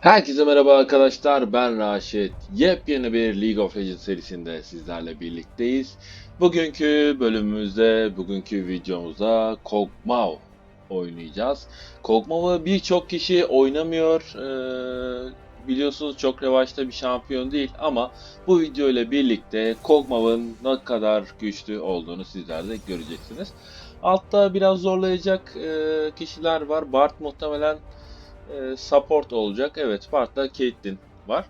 Herkese merhaba arkadaşlar ben Raşit. Yepyeni bir League of Legends serisinde sizlerle birlikteyiz. Bugünkü bölümümüzde, bugünkü videomuzda Kog'Maw oynayacağız. Kog'Maw'ı birçok kişi oynamıyor. Ee, biliyorsunuz çok revaçta bir şampiyon değil ama bu video ile birlikte Kog'Maw'ın ne kadar güçlü olduğunu sizler de göreceksiniz. Altta biraz zorlayacak e, kişiler var. Bart muhtemelen e, support olacak. Evet, Bart'ta Caitlyn var.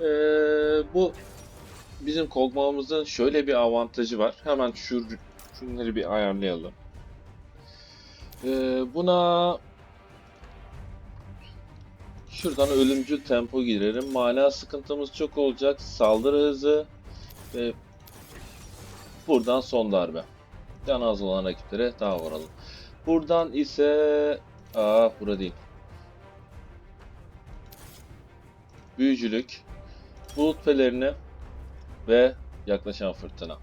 E, bu bizim Kog'Maw'ımızın şöyle bir avantajı var. Hemen şu şunları bir ayarlayalım. E, buna şuradan ölümcül tempo girelim. Mana sıkıntımız çok olacak. Saldırı hızı ve buradan son darbe. Can az olan rakiplere daha vuralım. Buradan ise aa bura değil. Büyücülük, bulut pelerini ve yaklaşan fırtına.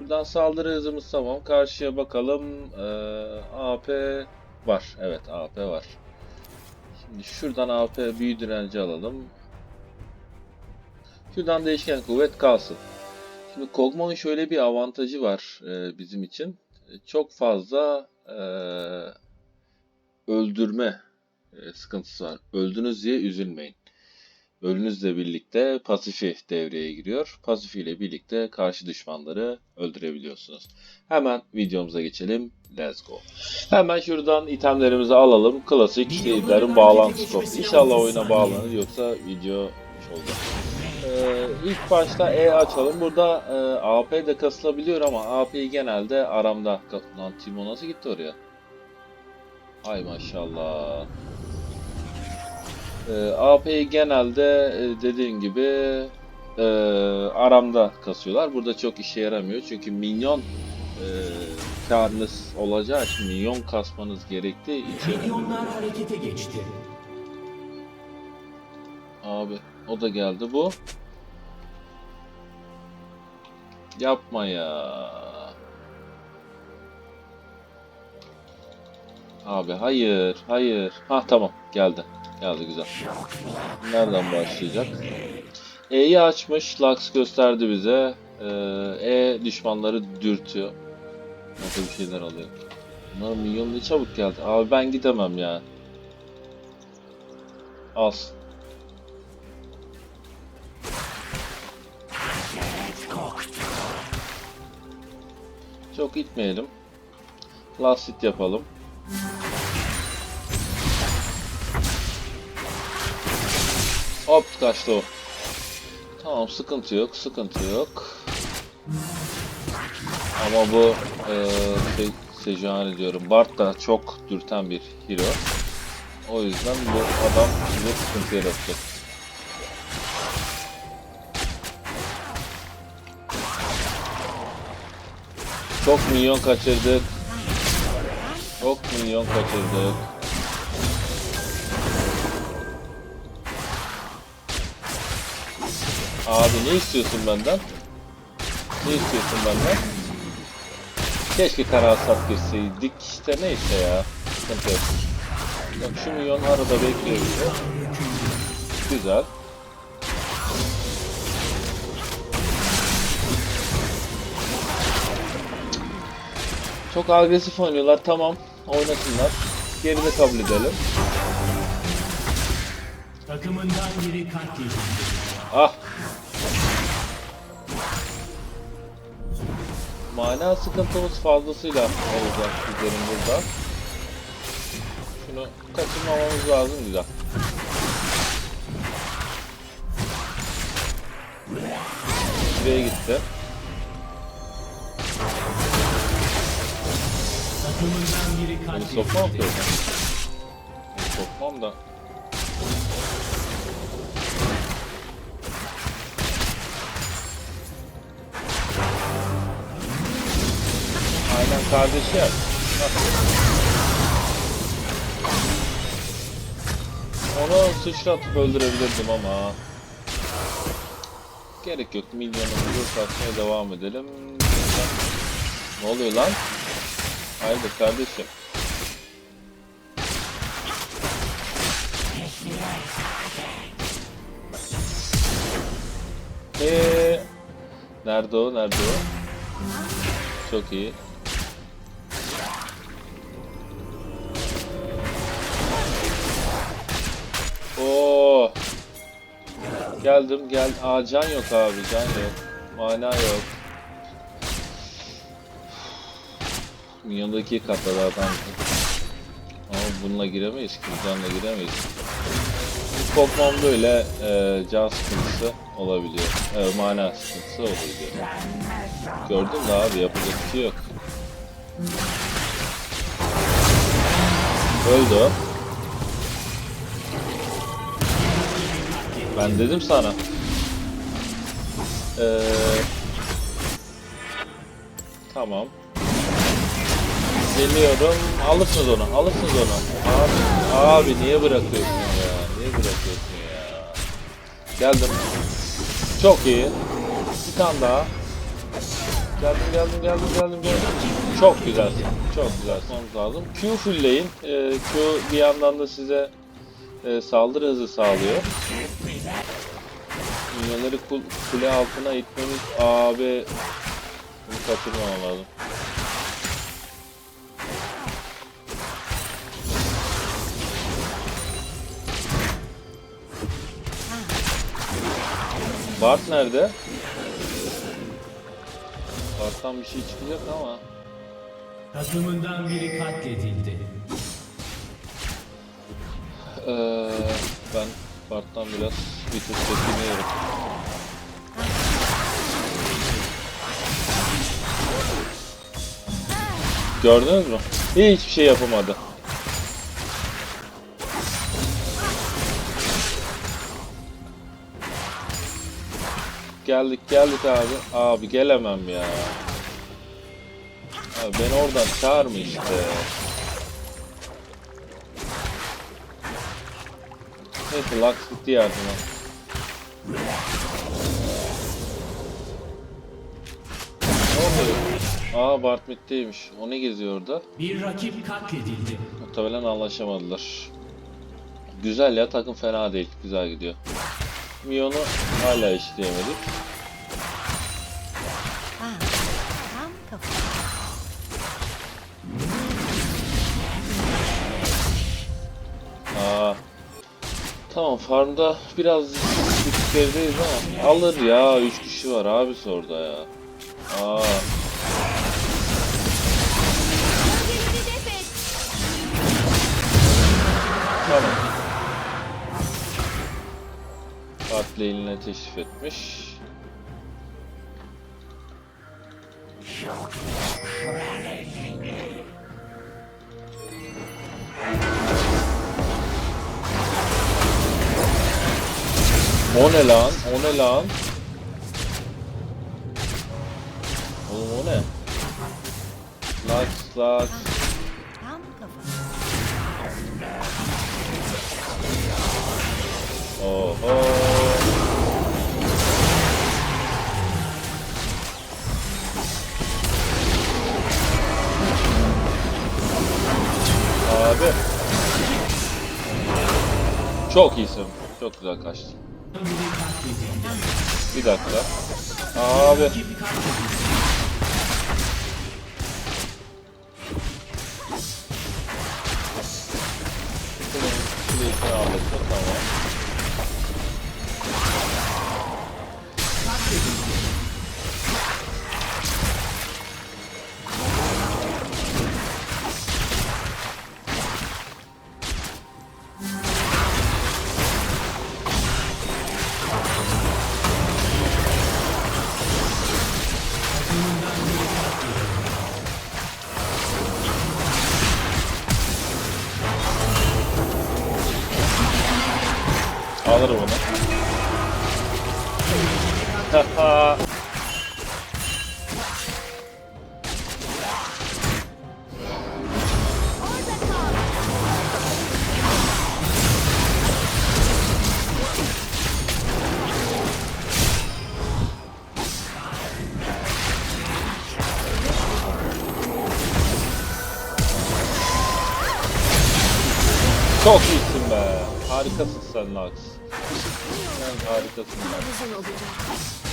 Buradan saldırı hızımız tamam. Karşıya bakalım. Ee, AP var. Evet AP var. Şimdi şuradan AP büyü direnci alalım. Şuradan değişken kuvvet kalsın. Şimdi Kog'Maw'ın şöyle bir avantajı var e, bizim için. Çok fazla e, öldürme sıkıntısı var. Öldünüz diye üzülmeyin. Ölünüzle birlikte pasifi devreye giriyor. Pasifi ile birlikte karşı düşmanları öldürebiliyorsunuz. Hemen videomuza geçelim. Let's go. Hemen şuradan itemlerimizi alalım. Klasik itemlerin bağlantısı top. İnşallah oyuna bağlanır yoksa video olacak. Ee, ilk başta E açalım. Burada e, AP de kasılabiliyor ama AP'yi genelde aramda. Lan Timo nasıl gitti oraya? Ay maşallah. E, AP'yi genelde e, dediğim gibi e, aramda kasıyorlar. Burada çok işe yaramıyor çünkü minyon e, karınız olacağı için minyon kasmanız gerektiği için Milyonlar harekete geçti. abi o da geldi bu. Yapma ya. Abi hayır, hayır. Ha tamam geldi. Geldi güzel. Nereden başlayacak? E'yi açmış. Lux gösterdi bize. Ee, E düşmanları dürtüyor. Nasıl bir şeyler oluyor. Bunlar milyon ne çabuk geldi. Abi ben gidemem ya. Az. Çok itmeyelim. Last hit yapalım. Hop kaçtı o. Tamam sıkıntı yok, sıkıntı yok. Ama bu eee şey, Sejuani diyorum. Bart da çok dürten bir hero. O yüzden bu adam bize sıkıntı yaratacak. Çok milyon kaçırdık. Çok milyon kaçırdık. Abi ne istiyorsun benden? Ne istiyorsun benden? Keşke kara hasat girseydik işte neyse ya. Bak şu milyon arada bekliyor. Güzel. Çok agresif oynuyorlar tamam. Oynasınlar. Geride kabul edelim. Takımından biri katledildi. Ah. Mana sıkıntımız fazlasıyla olacak bizim burada. Şunu kaçırmamamız lazım güzel. Şuraya gitti. Beni sokmam katledildi. Beni Sokmam da. Aynen kardeşi yap. Onu sıçratıp öldürebilirdim ama. Gerek yok. Milyonumuzu satmaya devam edelim. Ne oluyor lan? Haydi kardeşim. Eee Nerede o? Nerede o? Çok iyi. Oo. Geldim gel. Aa can yok abi can yok. Mana yok. Milyondaki katladı adam. Ama bununla giremeyiz ki. Canla giremeyiz. Pokemon böyle e, can sıkıntısı olabiliyor. E, mana sıkıntısı olabiliyor. Gördün mü abi yapacak bir şey yok. Öldü. Ben dedim sana. Ee, tamam. Geliyorum. Alırsınız onu. Alırsınız onu. Abi, abi niye bırakıyorsun ya? Niye bırakıyorsun ya? Geldim. Çok iyi. Bir tane daha. Geldim geldim geldim geldim geldim. Çok güzelsin. Çok güzel. Son lazım. Q fullleyin. Ee, Q bir yandan da size e, saldırı hızı sağlıyor. Kul- kule altına itmemiz abi bunu kaçırmamam lazım. Bart nerede? Bart'tan bir şey çıkacak ama Takımından biri katledildi. Ee, ben Bart'tan biraz bir tık çekiniyorum. Gördünüz mü? Hiçbir şey yapamadı. Geldik geldik abi. Abi gelemem ya. Abi beni oradan çağırma işte. Neyse Lux gitti yardıma. Ne oluyor? Aa Bart Mid'deymiş. O ne geziyor orada? Bir rakip katledildi. Muhtemelen anlaşamadılar. Güzel ya takım fena değil. Güzel gidiyor. Mion'u hala işleyemedik. Ah, tam kafa. Aa. Tamam farmda biraz gerideyiz ama alır ya 3 kişi var abisi orada ya. Aa. Tamam. Art lane'ine teşrif etmiş. O ne lan? O ne lan? Oğlum o ne? Tam kafa. Oho. Abi. Çok iyisin. Çok güzel kaçtın. Bir dakika. Abi. Çok iyisin be. Harikasın sen Lux. Sen harikasın. Kılavuzun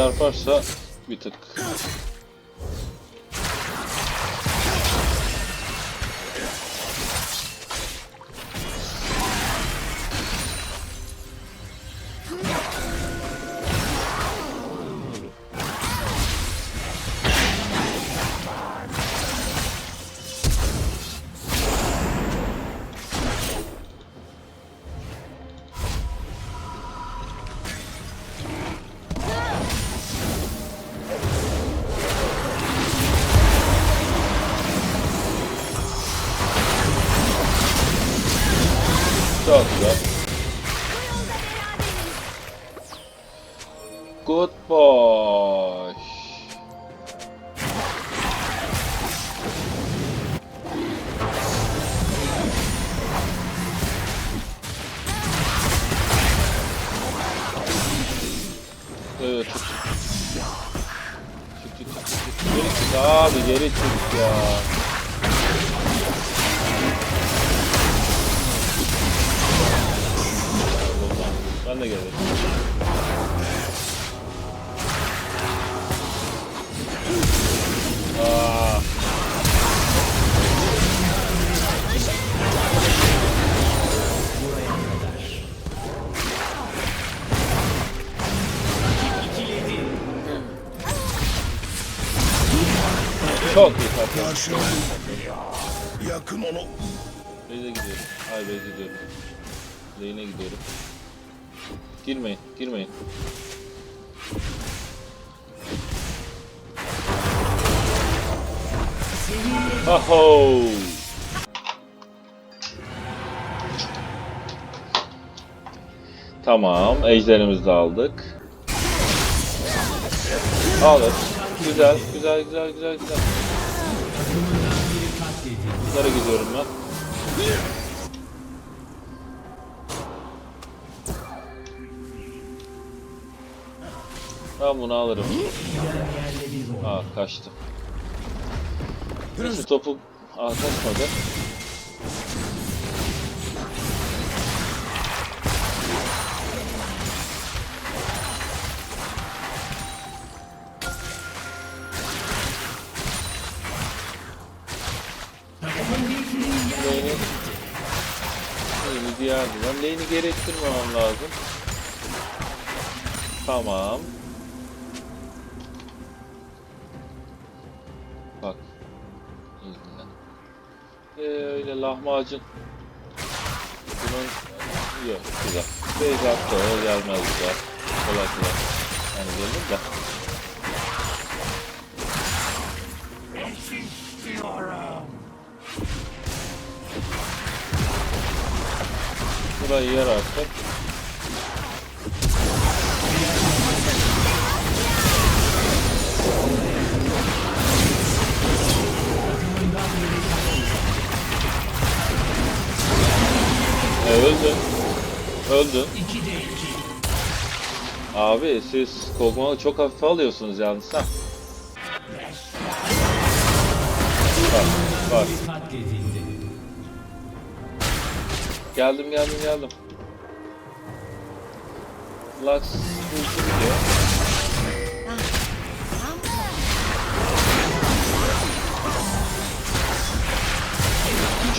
çarparsa bir tık. 쭉, 쭉, 쭉, 쭉, 쭉. 예리치다, 예리치야. 딴데기 해야 아. Çok iyi. Karşılayın. Yakın onu. Base'e gidiyorum. Hayır Base'e gidiyorum. Lane'e gidiyorum. Girmeyin, girmeyin. Aho! Tamam, ejderimizi de aldık. Alır. Güzel, güzel, güzel, güzel, güzel. Bunlara gidiyorum ben. Ben bunu alırım. Aa kaçtı. Şu topu Aa kaçmadı. Diğer lan lane'i geri ettirmemem lazım. Tamam. Bak. Ee, öyle lahmacun. Bunun yok güzel. Beyz attı o gelmez güzel. Kolay kolay. Yani gelir de. Burayı yer artık. E. 2'de 2. Abi siz Kog'Maw'u çok hafife alıyorsunuz yalnız ha. Bak bak. Geldim geldim geldim. Lux ulti gidiyor.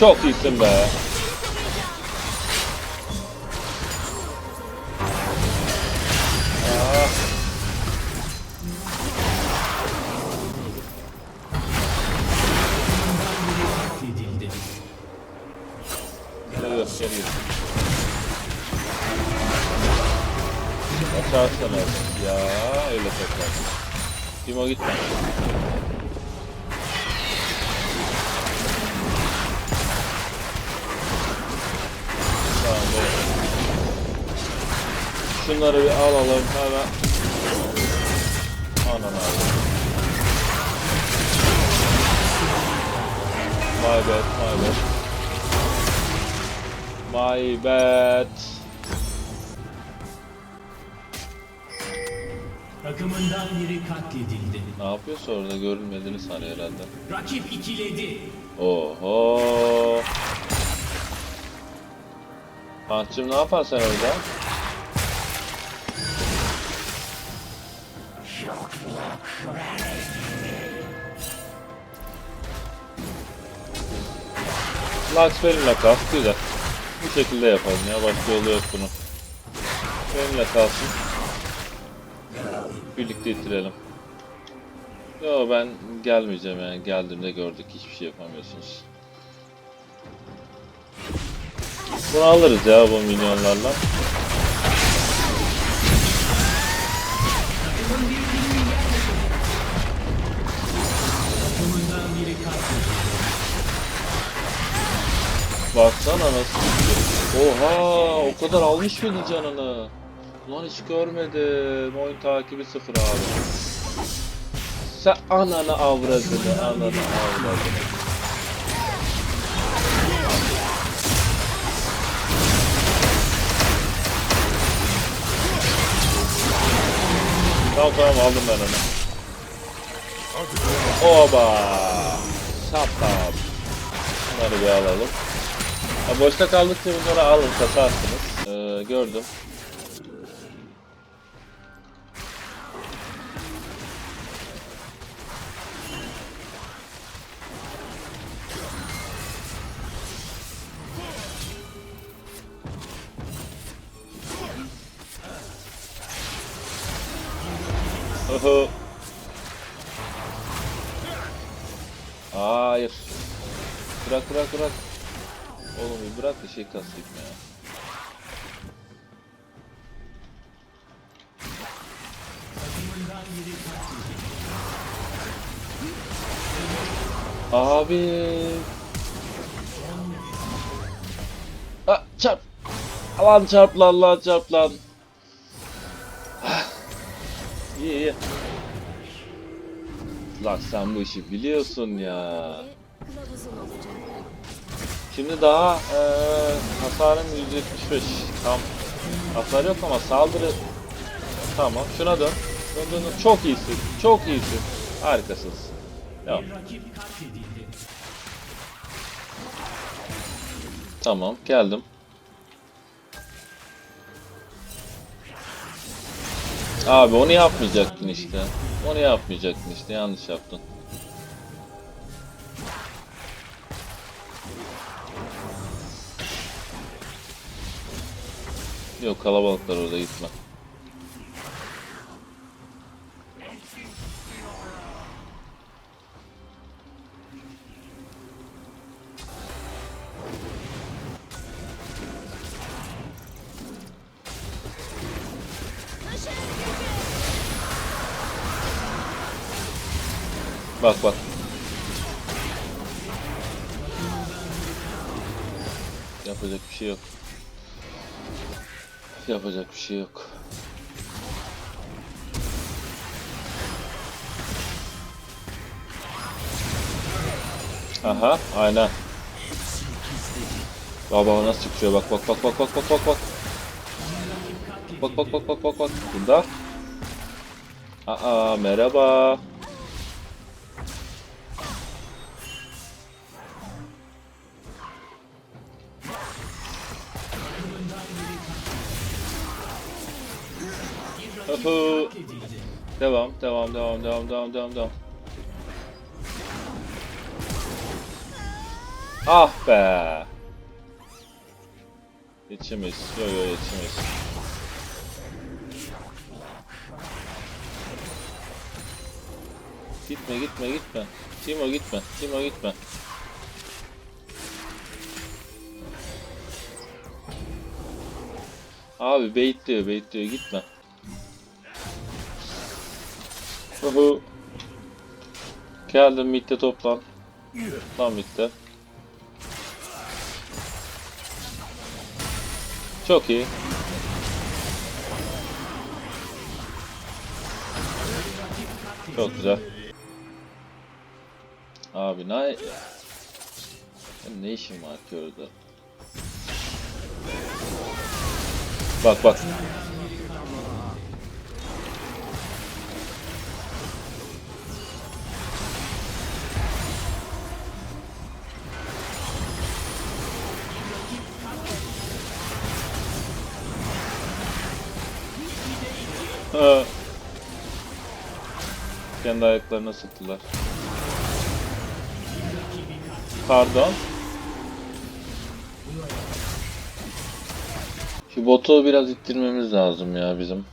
Çok iyisin be. Evet, geliyor. Açarsın artık ya, öyle tekrar. Timo gitme. Tamam, böyle. Şunları bir alalım hemen. Anan abi. My bad, my bad. My bad. Takımından biri katledildi. Ne yapıyorsa orada görülmediğini sanıyor herhalde. Rakip ikiledi. Oho. Hantçım ne yapan sen orada? Lux benimle kal. Güzel. Bu şekilde yapalım ya. Başka yolu yok bunun. Benimle kalsın. Birlikte itirelim. Yo ben gelmeyeceğim yani. Geldiğimde gördük. Hiçbir şey yapamıyorsunuz. Bunu alırız ya bu milyonlarla. Baksana nasıl Oha o kadar almış mıydı canını? Ulan hiç görmedim. Oyun takibi sıfır abi. Sen ananı avradını, ananı avradını. Tamam tamam aldım ben onu. Oba! Şapam. Bunları bir alalım. Ha, boşta kaldıkça bunları alın satarsınız. Ee, gördüm. Oho. Hayır. Bırak bırak bırak. Şey kasayım ya. Abi. Ah, çarp. Lan çarp lan lan çarp lan. Ah. İyi iyi. Lan sen bu işi biliyorsun ya. Şimdi daha eee hasarım 175. Tam hasar yok ama saldırı tamam. Şuna dön. Dön dön dön. Çok iyisin. Çok iyisin. Harikasınız. Devam. Tamam geldim. Abi onu yapmayacaktın işte. Onu yapmayacaktın işte. Yanlış yaptın. Yok kalabalıklar orada gitme. Bak bak. Yapacak bir şey yok. Yapacak bir şey yok. Aha, aynen. Baba nasıl çıkıyor bak bak bak bak bak bak bak bak. Bak bak bak bak bak bak. Burada. Aa merhaba. Katledildi. Devam, devam, devam, devam, devam, devam, devam. Ah be. Yetişemeyiz. Yo yo yetişemeyiz. Gitme gitme gitme. Timo gitme. Timo gitme. Abi baitliyor baitliyor gitme. Uhu. Geldim midde toplan. Tam midde. Çok iyi. Çok güzel. Abi ne... Benim ne işim var ki? Bak bak. Kendi ayaklarına sıktılar. Pardon. Şu botu biraz ittirmemiz lazım ya bizim.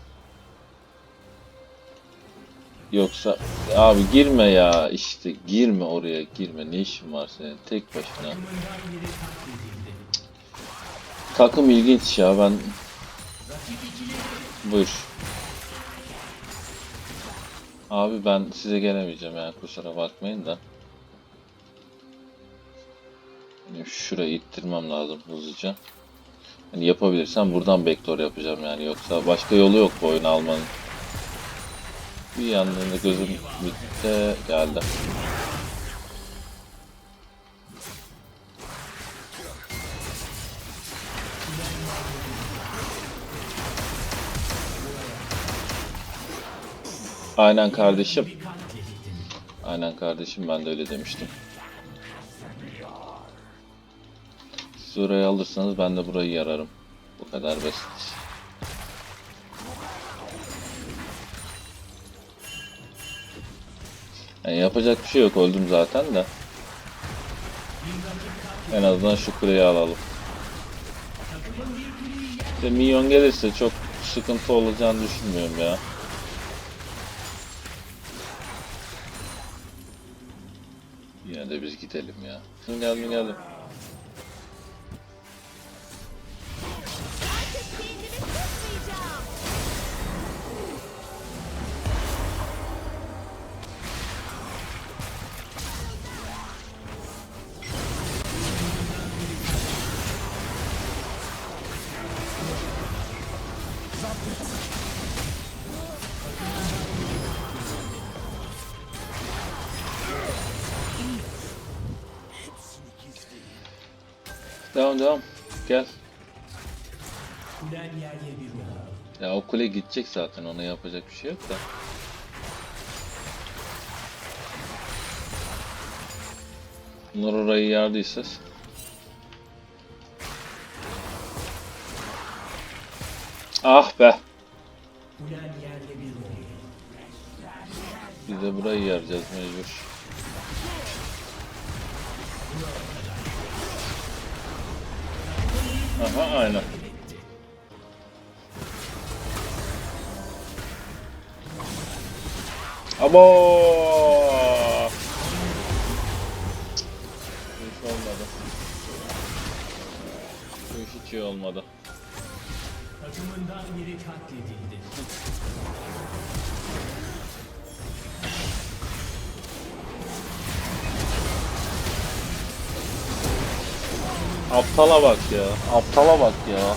Yoksa abi girme ya işte girme oraya girme ne işin var senin tek başına. Takım ilginç ya ben Buyur. Abi ben size gelemeyeceğim ya kusura bakmayın da. Şurayı ittirmem lazım hızlıca. Hani yapabilirsem buradan backdoor yapacağım yani yoksa başka yolu yok bu oyunu almanın. Bir yandan da gözüm bitti geldi. Aynen kardeşim. Aynen kardeşim ben de öyle demiştim. Siz alırsanız ben de burayı yararım. Bu kadar basit. Yani yapacak bir şey yok öldüm zaten de. En azından şu kuleyi alalım. İşte minyon gelirse çok sıkıntı olacağını düşünmüyorum ya. Biz gidelim ya. Geldim geldim. Devam devam. Gel. Ya o kule gidecek zaten ona yapacak bir şey yok da. Bunlar orayı yardıysa. Ah be. Bir de burayı yaracağız mecbur. Aha aynen. Abo! Bu olmadı. Bu hiç iyi olmadı. Takımından biri katledildi. Aptala bak ya. Aptala bak ya.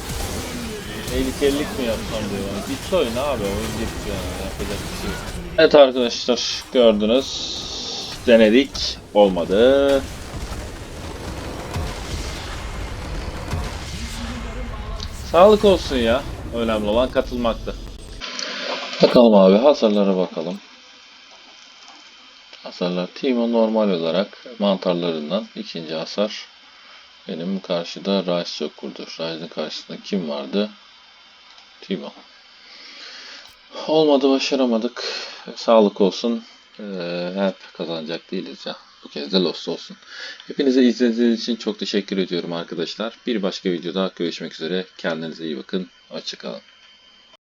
Tehlikellik mi yapsam diyor. Git oyun abi. Oyun git yani. Yapacak bir şey yok. Evet arkadaşlar gördünüz. Denedik. Olmadı. Sağlık olsun ya. Önemli olan katılmaktı. Bakalım abi hasarlara bakalım. Hasarlar Timo normal olarak mantarlarından ikinci hasar. Benim karşıda Rice yok kurdu. Rice'ın karşısında kim vardı? Timo. Olmadı başaramadık. Sağlık olsun. Ee, hep kazanacak değiliz ya. Bu kez de lost olsun. Hepinize izlediğiniz için çok teşekkür ediyorum arkadaşlar. Bir başka videoda görüşmek üzere. Kendinize iyi bakın. Hoşçakalın.